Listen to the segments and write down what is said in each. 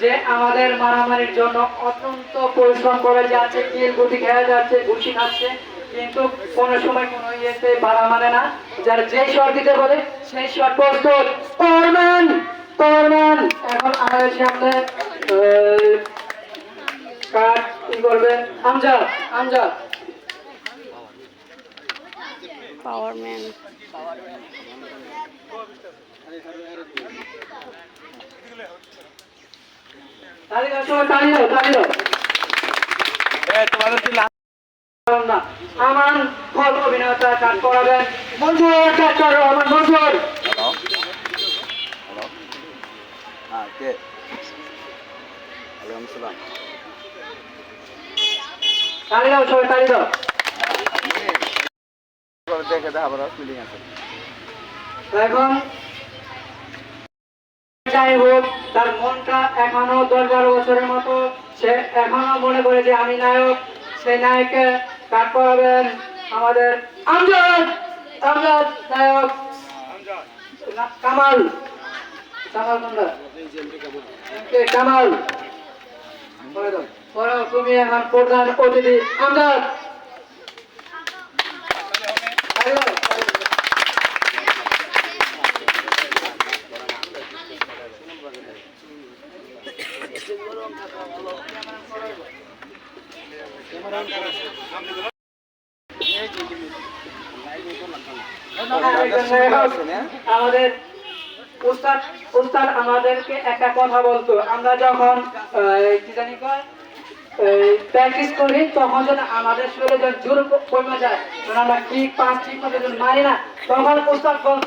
যে আমাদের মারামারির জন্য অত্যন্ত পরিশ্রম করে যাচ্ছে কিল গুটি খেয়ে যাচ্ছে ঘুষি খাচ্ছে কিন্তু কোনো সময় কোনো ইয়েতে বাড়া মানে না। যার যে শট দিতে বলে সেই শট প্রস্তুত। করবেন করবেন এখন আমাদের সামনে কাট কি করবেন আমজাদ আমজাদ। পাওয়ার ম্যান তালি দাও সবাই তালি দাও তালি দাও পারলাম না আমার ফল অভিনেতা কাজ করাবেন মঞ্জুর ডাক্তার রহমান মঞ্জুর? Ah. তালি দাও সবাই তালি দাও kata apa harus pilih yang এখন যাই হোক তার মনটা এখনও দশ বারো বছরের মতো। সে এখনও মনে করে যে আমি নায়ক। সেই নায়ককে কাট করাবেন আমাদের আমজাদ। আমজাদ নায়ক। কামাল। কামাল কামাল। তুমি এখন প্রধান অতিথি। আমজাদ তালি দাও, তালি দাও। আমাদের উস্তাদ উস্তাদ আমাদেরকে একটা কথা বলতো। আমরা যখন কি জানি কয় প্র্যাকটিস করি, তখন যেন আমাদের শরীরে যখন জোর কমে যায়। আমরা কিক পাঁচ ঠিক মতো মারি না, তখন উস্তাদ বলতো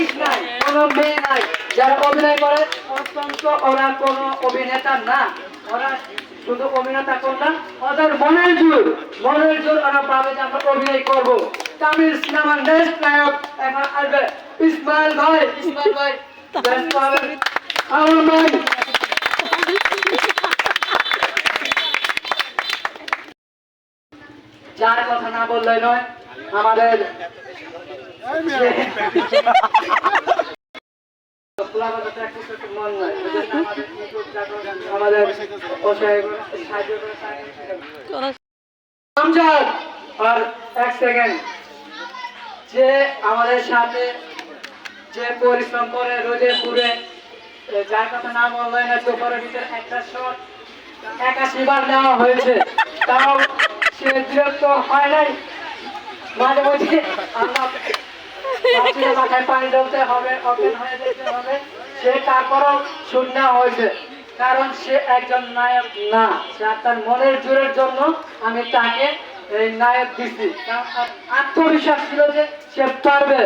আনিস নাই, কোনো মেয়ে নাই। যারা অভিনয় করে, অত্যন্ত ওরা কোনো অভিনেতা না। ওরা শুধু অভিনেতা করলাম ওদের মনের জোর মনের জোর ওরা ভাবে যে আমরা অভিনয় করব। তামিল সিনেমার নেক্সট নায়ক এখন আসবে, ইসমাইল ভাই। ইসমাইল ভাই ভাই যার কথা না বললে নয়, আমাদের আর এক সেকেন্ড যে আমাদের সাথে যে পরিশ্রম করে রোদে পুরে যার কথা না বললেন না চোপড়ের ভিতরে একটা শট, একাশি বার নেওয়া হয়েছে। তাও সে বিরক্ত হয় নাই। মাঝে আমরা কারণ সে একজন নায়ক না। সে তার মনের জোরের জন্য আমি তাকে নায়ক আত্মবিশ্বাস ছিল যে সে পারবে।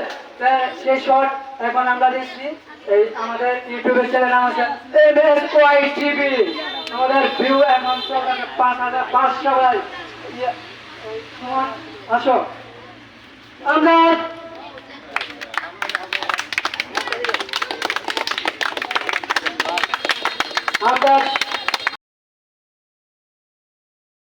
সে শট এখন আমরা দিচ্ছি এই আমাদের ইউটিউবের চ্যানেল আছে ওয়াই টিভি আমাদের ভিউ এখন পাঁচ হাজার পাঁচশো ইয়ে, আসো। আমরা আমরা